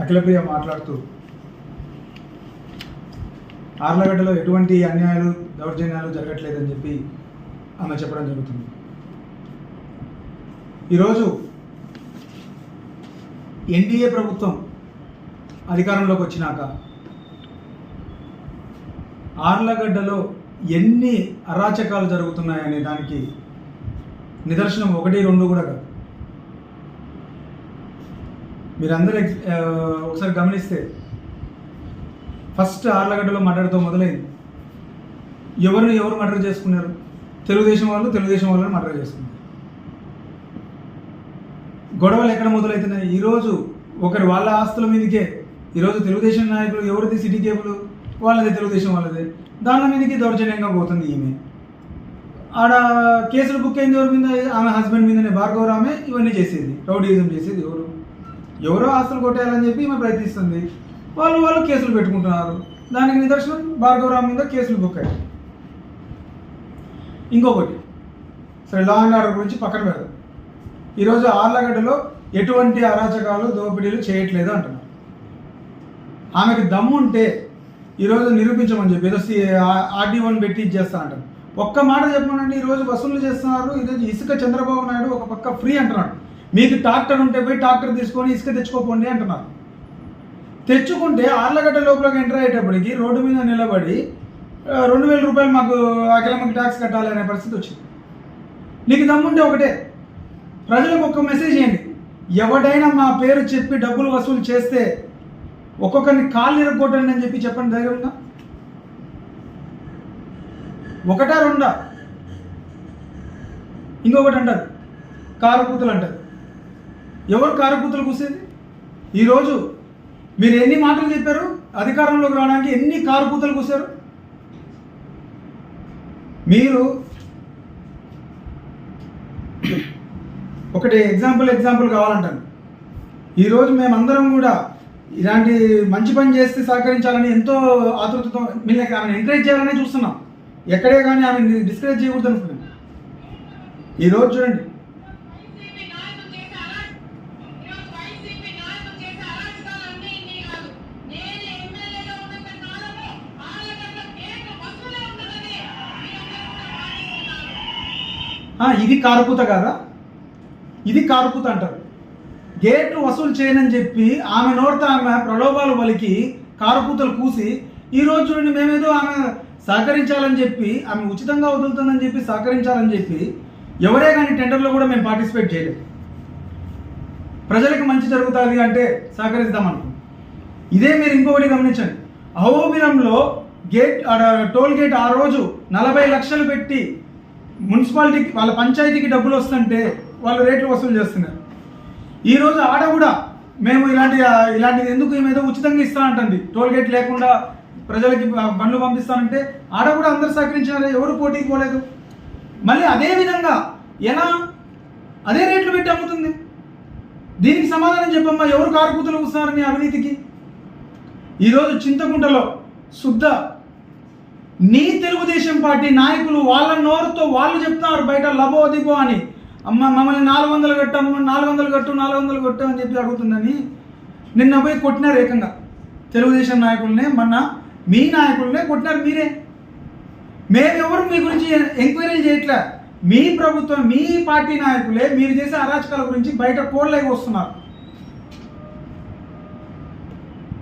అఖిలప్రియ మాట్లాడుతూ ఆర్లగడ్డలో ఎటువంటి అన్యాయాలు దౌర్జన్యాలు జరగట్లేదని చెప్పి ఆమె చెప్పడం జరుగుతుంది. ఈరోజు ఎన్డీఏ ప్రభుత్వం అధికారంలోకి వచ్చినాక ఆర్లగడ్డలో ఎన్ని అరాచకాలు జరుగుతున్నాయనే దానికి నిదర్శనం ఒకటి రెండు కూడా కాదు. మీరందరూ ఎక్స్- ఒకసారి గమనిస్తే ఫస్ట్ ఆర్లగడ్డలో మర్డర్తో మొదలైంది. ఎవరిని ఎవరు మర్డర్ చేసుకున్నారు? తెలుగుదేశం వాళ్ళు తెలుగుదేశం వాళ్ళని మర్డర్ చేసుకున్నారు. గొడవలు ఎక్కడ మొదలవుతున్నాయి? ఈరోజు ఒకరు వాళ్ళ ఆస్తుల మీదకే ఈరోజు తెలుగుదేశం నాయకులు ఎవరిది? సిటీ కేబుల్ వాళ్ళది తెలుగుదేశం వాళ్ళదే. దాని మీదకి దౌర్జన్యంగా పోతుంది ఈమె. ఆడ కేసులు బుక్ అయింది ఎవరి మీద? ఆమె హస్బెండ్ మీదనే. భార్గవరామే ఆమె ఇవన్నీ చేసేది. రౌడీజం చేసేది ఎవరు? ఎవరో ఆస్తులు కొట్టేయాలని చెప్పి ఈమె ప్రయత్నిస్తుంది. వాళ్ళు వాళ్ళు కేసులు పెట్టుకుంటున్నారు. దానికి నిదర్శనం భార్గవరామ్ మీద కేసులు బుక్ అయ్యాయి ఇంకొకటి సరే లా అండ్ ఆర్డర్ గురించి పక్కన పెడదాం. ఈరోజు ఆర్లగడ్డలో ఎటువంటి అరాచకాలు దోపిడీలు చేయట్లేదు అంటున్నారు ఆమెకి దమ్ముంటే ఈరోజు నిరూపించమని చెప్పి ఏదో ఆర్డీఓని పెట్టి ఇచ్చేస్తా అంటారు ఒక్క మాట చెప్పమనండి ఈరోజు వసూలు చేస్తున్నారు. ఈరోజు ఇసుక చంద్రబాబు నాయుడు ఒక పక్క ఫ్రీ అంటున్నాడు. మీకు ట్రాక్టర్ ఉంటే పోయి ట్రాక్టర్ తీసుకొని ఇసుక తెచ్చుకోపోండి అంటున్నారు. తెచ్చుకుంటే ఆర్లగడ్డ లోపలికి ఎంటర్ అయ్యేటప్పటికి రోడ్డు మీద నిలబడి రెండు వేల రూపాయలు మాకు అఖిలమ్మకి ట్యాక్స్ కట్టాలి అనే పరిస్థితి వచ్చింది. నీకు దమ్ముంటే ఒకటే. ప్రజలకు ఒక మెసేజ్ చేయండి. ఎవడైనా మా పేరు చెప్పి డబ్బులు వసూలు చేస్తే ఒక్కొక్కరిని కాళ్ళు ఇరగొట్టండి అని చెప్పి చెప్పండి ధైర్యంగా ఒకటా రెండా? ఇంకొకటి అంటారు. కారు కూతులు అంటారు. ఎవరు కారు కూతులు కూసేది? ఈరోజు మీరు ఎన్ని మాటలు చెప్పారు? అధికారంలోకి రావడానికి ఎన్ని కారు కూతలు కూసారు మీరు ఒకటి ఎగ్జాంపుల్ ఎగ్జాంపుల్ కావాలంటాను ఈరోజు మేమందరం కూడా ఇలాంటి మంచి పని చేస్తే సహకరించాలని ఎంతో ఆతృతతో మీరు ఆమెను ఎంకరేజ్ చేయాలనే చూస్తున్నాం. ఎక్కడే కానీ ఆమె డిస్కరేజ్ చేయకూడదు అనుకుంటున్నాను ఈరోజు చూడండి. ఇది కారుపూత కాదా? ఇది కారుపూత అంటారు. గేట్లు వసూలు చేయనని చెప్పి ఆమె నోటితో ఆమె ప్రలోభాలు పలికి కారుపూతలు కూసి ఈ రోజు చూడండి మేమేదో ఆమె సహకరించాలని చెప్పి ఆమె ఉచితంగా వదులుతుందని చెప్పి సహకరించాలని చెప్పి ఎవరే కానీ టెండర్లో కూడా మేము పార్టిసిపేట్ చేయలేదు. ప్రజలకు మంచి జరుగుతుంది అంటే సహకరిస్తామనుకో ఇదే మీరు ఇంకొకటి గమనించండి. అహోబిలంలో గేట్ ఆడ టోల్ గేట్ ఆ రోజు నలభై లక్షలు పెట్టి మున్సిపాలిటీకి వాళ్ళ పంచాయతీకి డబ్బులు వస్తుంటే వాళ్ళు రేట్లు వసూలు చేస్తున్నారు. ఈ రోజు ఆడ కూడా మేము ఇలాంటి ఇలాంటిది ఎందుకు ఏమేదో ఉచితంగా ఇస్తా అంటుంది. టోల్ గేట్ లేకుండా ప్రజలకి బండ్లు పంపిస్తానంటే ఆడ కూడా అందరు సహకరించినారు ఎవరు పోటీకి పోలేదు. మళ్ళీ అదే విధంగా ఎలా అదే రేట్లు పెట్టి అమ్ముతుంది. దీనికి సమాధానం చెప్పమ్మా ఎవరు కారుకూతులు కూస్తున్నారు నీ అవినీతికి? ఈరోజు చింతకుంటలో శుద్ధ నీ తెలుగుదేశం పార్టీ నాయకులు వాళ్ళ నోరుతో వాళ్ళు చెప్తున్నారు బయట లబో దిగో అని. అమ్మ మమ్మల్ని నాలుగు వందలు కట్టాము నాలుగు వందలు కట్టు నాలుగు వందలు కట్టు అని చెప్పి అడుగుతుందని నిన్న పోయి కొట్టినారు ఏకంగా. తెలుగుదేశం నాయకులనే మొన్న మీ నాయకులనే కొట్టినారు మీరే. మేమెవరు మీ గురించి ఎంక్వైరీ చేయట్లే. మీ ప్రభుత్వం మీ పార్టీ నాయకులే మీరు చేసే అరాచకాల గురించి బయట కోళ్ళకి వస్తున్నారు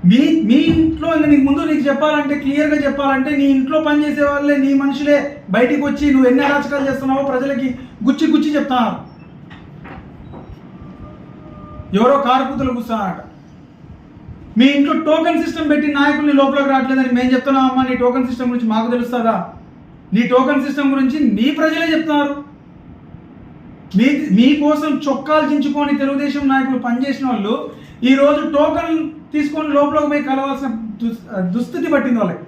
మీ మీ ఇంట్లో నీకు ముందు నీకు చెప్పాలంటే క్లియర్గా చెప్పాలంటే నీ ఇంట్లో పనిచేసే వాళ్ళే నీ మనుషులే బయటికి వచ్చి నువ్వు ఎన్ని అరాచకాలు చేస్తున్నావో ప్రజలకి గుచ్చి గుచ్చి చెప్తున్నారు ఎవరో కారుకూతులు కూర్చున్నారట. మీ ఇంట్లో టోకెన్ సిస్టమ్ పెట్టి నాయకుల్ని లోపలికి రావట్లేదని మేము చెప్తున్నామమ్మా నీ టోకెన్ సిస్టమ్ గురించి మాకు తెలుస్తుందా? నీ టోకెన్ సిస్టమ్ గురించి నీ ప్రజలే చెప్తున్నారు మీ మీకోసం చొక్కాలు చించుకొని తెలుగుదేశం నాయకులు పనిచేసిన వాళ్ళు ఈ రోజు టోకన్ తీసుకొని లోపలికి పోయి కలవాల్సిన దుస్థితి పట్టింది వాళ్ళకి.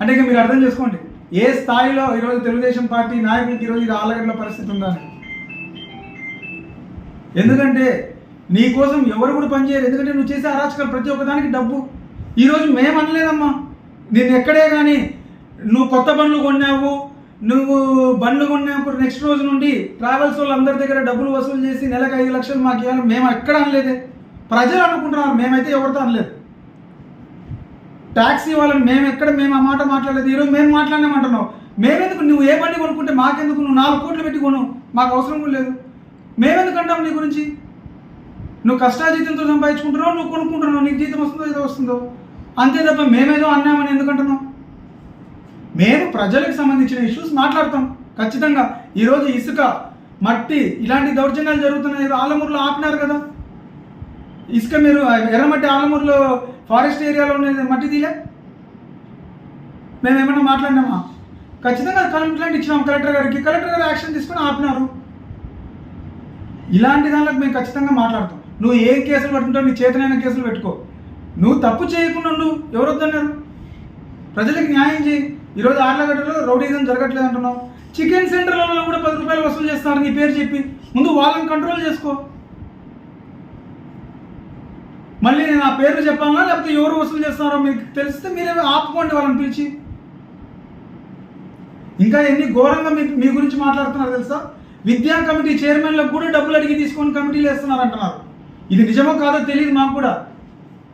అంటే ఇక మీరు అర్థం చేసుకోండి ఏ స్థాయిలో ఈరోజు తెలుగుదేశం పార్టీ నాయకులకి ఈరోజు ఇది ఆలగడ్ల పరిస్థితి ఉందని. ఎందుకంటే నీ కోసం ఎవరు కూడా పనిచేయరు ఎందుకంటే నువ్వు చేసే అరాచకాలు ప్రతి ఒక్కదానికి డబ్బు. ఈరోజు మేము అనలేదమ్మా. నేను ఎక్కడే కానీ నువ్వు కొత్త బండ్లు కొన్నావు నువ్వు బండ్లు కొన్నావు నెక్స్ట్ రోజు నుండి ట్రావెల్స్ వాళ్ళు అందరి దగ్గర డబ్బులు వసూలు చేసి నెలకు ఐదు లక్షలు మాకు ఇవ్వాలి మేము ఎక్కడ అనలేదే. ప్రజలు అనుకుంటున్నారు మేమైతే ఎవరితో అనలేదు. ట్యాక్సీ వాళ్ళని మేము ఎక్కడ మేము ఆ మాట మాట్లాడలేదు. ఈరోజు మేము మాట్లాడినామంటున్నావు మేమెందుకు? నువ్వు ఏ బండి కొనుక్కుంటే మాకెందుకు? నువ్వు నాలుగు కోట్లు పెట్టి కొను. మాకు అవసరం కూడా లేదు. మేమెందుకు అంటాం నీ గురించి? నువ్వు కష్టాజీతంతో సంపాదించుకుంటున్నావు నువ్వు కొనుక్కుంటున్నావు. నీకు జీతం వస్తుందో ఏదో వస్తుందో. అంతే తప్ప మేమేదో అన్నామని ఎందుకంటున్నాం మేము ప్రజలకు సంబంధించిన ఇష్యూస్ మాట్లాడతాం. ఖచ్చితంగా. ఈరోజు ఇసుక మట్టి ఇలాంటి దౌర్జన్యాలు జరుగుతున్నాయి. ఆలమూరులో ఆపినారు కదా. ఇసుక మీరు ఎర్రమట్టి ఆలమూరులో ఫారెస్ట్ ఏరియాలో ఉన్న మట్టి తీలే మేము ఏమైనా మాట్లాడినామా? ఖచ్చితంగా కంప్లైంట్ ఇచ్చినాం. కలెక్టర్ గారికి. కలెక్టర్ గారు యాక్షన్ తీసుకుని ఆపినారు. ఇలాంటి దానిలో మేము ఖచ్చితంగా మాట్లాడతాం. నువ్వు ఏ కేసులు పెట్టుకుంటావు? నీ చేతనైన కేసులు పెట్టుకో. నువ్వు తప్పు చేయకుండా నువ్వు ఎవరొద్దన్నారు ప్రజలకు న్యాయం చేయి. ఈరోజు ఆర్లగడ్డలో రౌడీజం జరగట్లేదు అంటున్నావు చికెన్ సెంటర్లలో కూడా పది రూపాయలు వసూలు చేస్తున్నారు నీ పేరు చెప్పి. ముందు వాళ్ళని కంట్రోల్ చేసుకో. మళ్ళీ నేను ఆ పేర్లు చెప్పాలా లేకపోతే ఎవరు వసూలు చేస్తున్నారో మీకు తెలిస్తే మీరే ఆపుకోండి వాళ్ళని పిలిచి. ఇంకా ఎన్ని ఘోరంగా మీ మీ గురించి మాట్లాడుతున్నారు తెలుసా? విద్యా కమిటీ చైర్మన్లకు కూడా డబ్బులు అడిగి తీసుకొని కమిటీలు వేస్తున్నారు అంటున్నారు ఇది నిజమో కాదో తెలియదు మాకు కూడా.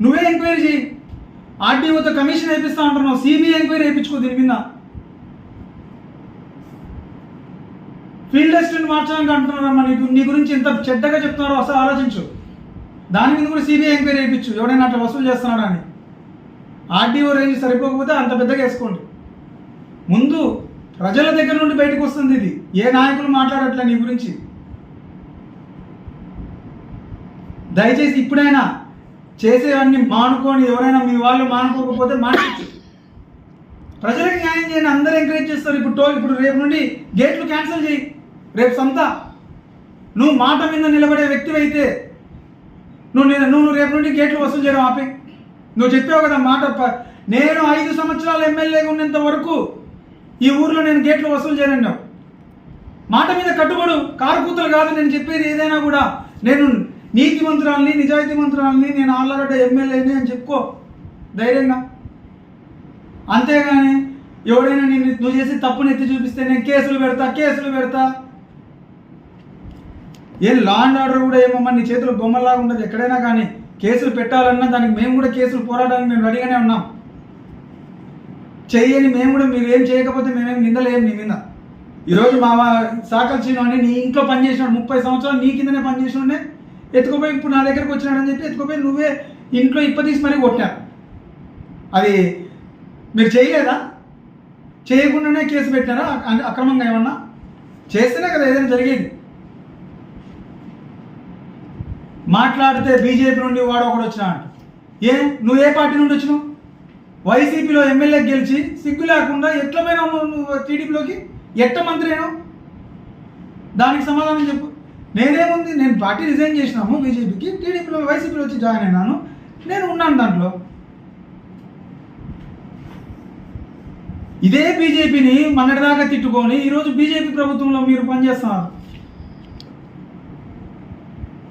నువ్వే ఎంక్వైరీ చేయి ఆర్టీఓతో కమిషన్ వేపిస్తా అంటున్నావు సిబిఐ ఎంక్వైరీ వేయించుకో దీని మీద. ఫీల్డ్ అసిస్టెంట్ మార్చడానికి అంటున్నారమ్మా నీకు. నీ గురించి ఇంత చెడ్డగా చెప్తున్నారో అసలు ఆలోచించు. దాని మీద కూడా సిబిఐ ఎంక్వైరీ వేయించు ఎవడైనా అట్లా వసూలు చేస్తున్నాడా అని. ఆర్టీఓ రేంజ్ సరిపోకపోతే అంత పెద్దగా వేసుకోండి. ముందు ప్రజల దగ్గర నుండి బయటకు వస్తుంది ఇది. ఏ నాయకులు మాట్లాడట్లే నీ గురించి. దయచేసి ఇప్పుడైనా చేసేవన్నీ మానుకొని ఎవరైనా మీ వాళ్ళు మానుకోకపోతే మానేచ్చు ప్రజలకు న్యాయం చేయని అందరూ ఎంకరేజ్ చేస్తారు. ఇప్పుడు టోల్ ఇప్పుడు రేపు నుండి గేట్లు క్యాన్సిల్ చేయి. రేపు సంత. నువ్వు మాట మీద నిలబడే వ్యక్తివైతే నువ్వు నేను నువ్వు రేపు నుండి గేట్లు వసూలు చేయడం ఆపే. నువ్వు చెప్పావు కదా మాట నేను ఐదు సంవత్సరాలు ఎమ్మెల్యేగా ఉన్నంత వరకు ఈ ఊర్లో నేను గేట్లు వసూలు చేయను మాట మీద కట్టుబడు కారు కూతురు కాదు నేను చెప్పేది ఏదైనా కూడా నేను నీతి మంత్రాలని నిజాయితీ మంత్రాలని నేను ఆళ్ళగడ్డ ఎమ్మెల్యేని అని చెప్పుకో. ధైర్యంగా. అంతేగాని ఎవడైనా నేను నువ్వు చేసి తప్పుని ఎత్తి చూపిస్తే నేను కేసులు పెడతా కేసులు పెడతా. ఏం లా అండ్ ఆర్డర్ కూడా ఏమో నీ చేతులు బొమ్మలాగా ఉండదు. ఎక్కడైనా కానీ కేసులు పెట్టాలన్నా దానికి మేము కూడా కేసులు పోరాడడానికి మేము రెడీగానే ఉన్నాం. చేయని మేము కూడా మీరు ఏం చేయకపోతే మేమేం నిందలేం నీ మీద. ఈరోజు మా సాకల్ చీను అని నీ ఇంట్లో పనిచేసినాడు ముప్పై సంవత్సరాలు నీ కిందనే పనిచేసినాడే ఎత్తుకుపోయి ఇప్పుడు నా దగ్గరకు వచ్చినాడని చెప్పి ఎత్తుకుపోయి నువ్వే ఇంట్లో ఇప్ప తీసి మరీ కొట్టాను అది మీరు చేయలేదా? చేయకుండానే కేసు పెట్టారా? అక్రమంగా ఏమన్నా? చేస్తేనే కదా ఏదైనా జరిగేది. మాట్లాడితే బీజేపీ నుండి వాడు ఒకడు వచ్చినా అంట. ఏ? నువ్వు ఏ పార్టీ నుండి వచ్చినావు? వైసీపీలో ఎమ్మెల్యే గెలిచి సిగ్గు లేకుండా ఎట్ల పోయినావు నువ్వు- టీడీపీలోకి? ఎట్ట మంత్రి అయినావు? దానికి సమాధానం చెప్పు. నేనేముంది? నేను పార్టీ రిజైన్ చేసినాము బీజేపీకి టీడీపీలో వైసీపీలో వచ్చి జాయిన్ అయినాను. నేను ఉన్నాను దాంట్లో. ఇదే బీజేపీని మొన్నటిదాకా తిట్టుకొని ఈరోజు బీజేపీ ప్రభుత్వంలో మీరు పనిచేస్తున్నారు.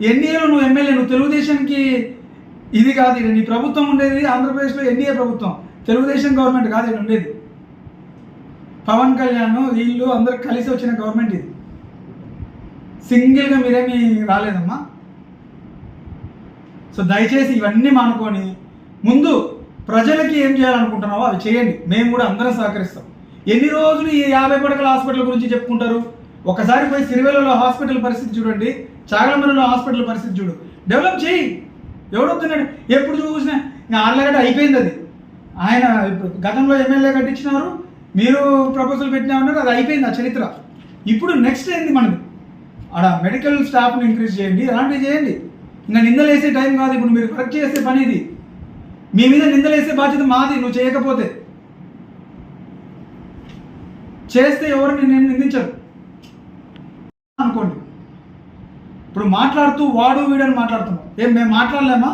ఎన్డీఏలో నువ్వు ఎమ్మెల్యే? నువ్వు తెలుగుదేశానికి ఇది కాదు నీ ప్రభుత్వం ఉండేది ఆంధ్రప్రదేశ్లో ఎన్డీఏ ప్రభుత్వం. తెలుగుదేశం గవర్నమెంట్ కాదు ఇక్కడ ఉండేది. పవన్ కళ్యాణ్ వీళ్ళు అందరు కలిసి వచ్చిన గవర్నమెంట్ ఇది. సింగిల్గా మీరేమీ రాలేదమ్మా. సో దయచేసి ఇవన్నీ మానుకొని ముందు ప్రజలకి ఏం చేయాలనుకుంటున్నావో అవి చేయండి. మేము కూడా అందరం సహకరిస్తాం. ఎన్ని రోజులు ఈ యాభై పడకల హాస్పిటల్ గురించి చెప్పుకుంటారు? ఒకసారి పోయి సిరివెల్లలో హాస్పిటల్ పరిస్థితి చూడండి. చాగలమలలో హాస్పిటల్ పరిస్థితి చూడు. డెవలప్ చేయి. ఎవడొద్దున్నాడు ఎప్పుడు చూసినా ఇంకా ఆర్లగడ్డ అయిపోయింది అది. ఆయన ఇప్పుడు గతంలో ఎమ్మెల్యే కట్టించినారు. మీరు ప్రపోజల్ పెట్టినా ఉన్నారు అది అయిపోయింది ఆ చరిత్ర. ఇప్పుడు నెక్స్ట్ ఏంది మనది? ఆడ మెడికల్ స్టాఫ్ని ఇంక్రీజ్ చేయండి అలాంటివి చేయండి. ఇంకా నిందలేసే టైం కాదు ఇప్పుడు మీరు కరెక్ట్ చేసే పని ఇది. మీ మీద నిందలేసే బాధ్యత మాది నువ్వు చేయకపోతే. చేస్తే ఎవరు నిన్ను నిందించరు? అనుకోండి. ఇప్పుడు మాట్లాడుతూ వాడు వీడని మాట్లాడుతున్నాం. ఏం మేము మాట్లాడలేమా?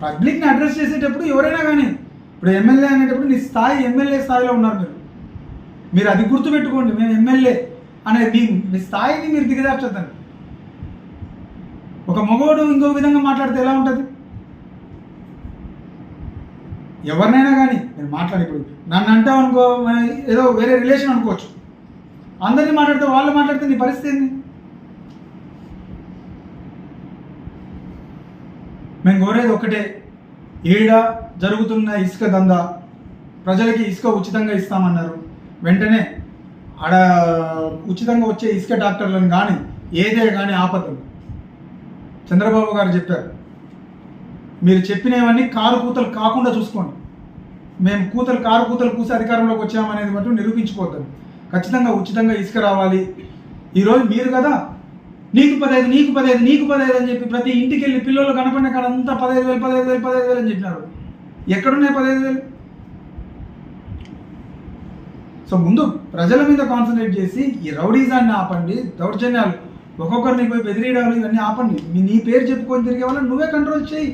పబ్లిక్ని అడ్రస్ చేసేటప్పుడు ఎవరైనా కానీ ఇప్పుడు ఎమ్మెల్యే అనేటప్పుడు నీ స్థాయి ఎమ్మెల్యే స్థాయిలో ఉన్నారు మీరు. మీరు అది గుర్తుపెట్టుకోండి మేము ఎమ్మెల్యే అనేది మీ మీ స్థాయిని మీరు దిగజార్చద్దండి. ఒక మగవాడు ఇంకో విధంగా మాట్లాడితే ఎలా ఉంటుంది? ఎవరినైనా కానీ నేను మాట్లాడి ఇప్పుడు నన్ను అంటావు అనుకో ఏదో వేరే రిలేషన్ అనుకోవచ్చు. అందరినీ మాట్లాడితే వాళ్ళు మాట్లాడితే నీ పరిస్థితి ఏంది? మేము కోరేది ఒకటే ఈడ జరుగుతున్న ఇసుక దందా ప్రజలకి ఇసుక ఉచితంగా ఇస్తామన్నారు. వెంటనే ఆడ ఉచితంగా వచ్చే ఇసుక డాక్టర్లను కానీ ఏదే కానీ ఆపదు చంద్రబాబు గారు చెప్పారు. మీరు చెప్పినవన్నీ కారు కూతలు కాకుండా చూసుకోండి. మేము కూతలు కారు కూతలు కూసి అధికారంలోకి వచ్చామనేది మటు నిరూపించుకోవద్దు ఖచ్చితంగా ఉచితంగా ఇసుక రావాలి. ఈరోజు మీరు కదా నీకు పదహైదు నీకు పదహైదు నీకు పదహైదు అని చెప్పి ప్రతి ఇంటికి వెళ్ళి పిల్లలు కనపడిన కాడ అంతా పదహైదు వేలు పదహైదు వేలు పదహైదు వేలు అని చెప్పినారు. ఎక్కడున్నాయి పదహైదు వేలు? సో ముందు ప్రజల మీద కాన్సన్ట్రేట్ చేసి ఈ రౌడీజాన్ని ఆపండి దౌర్జన్యాలు. ఒక్కొక్కరిని పోయి బెదిరియడాలు ఇవన్నీ ఆపండి. మీ నీ పేరు చెప్పుకొని తిరిగే వాళ్ళని నువ్వే కంట్రోల్ చేయి.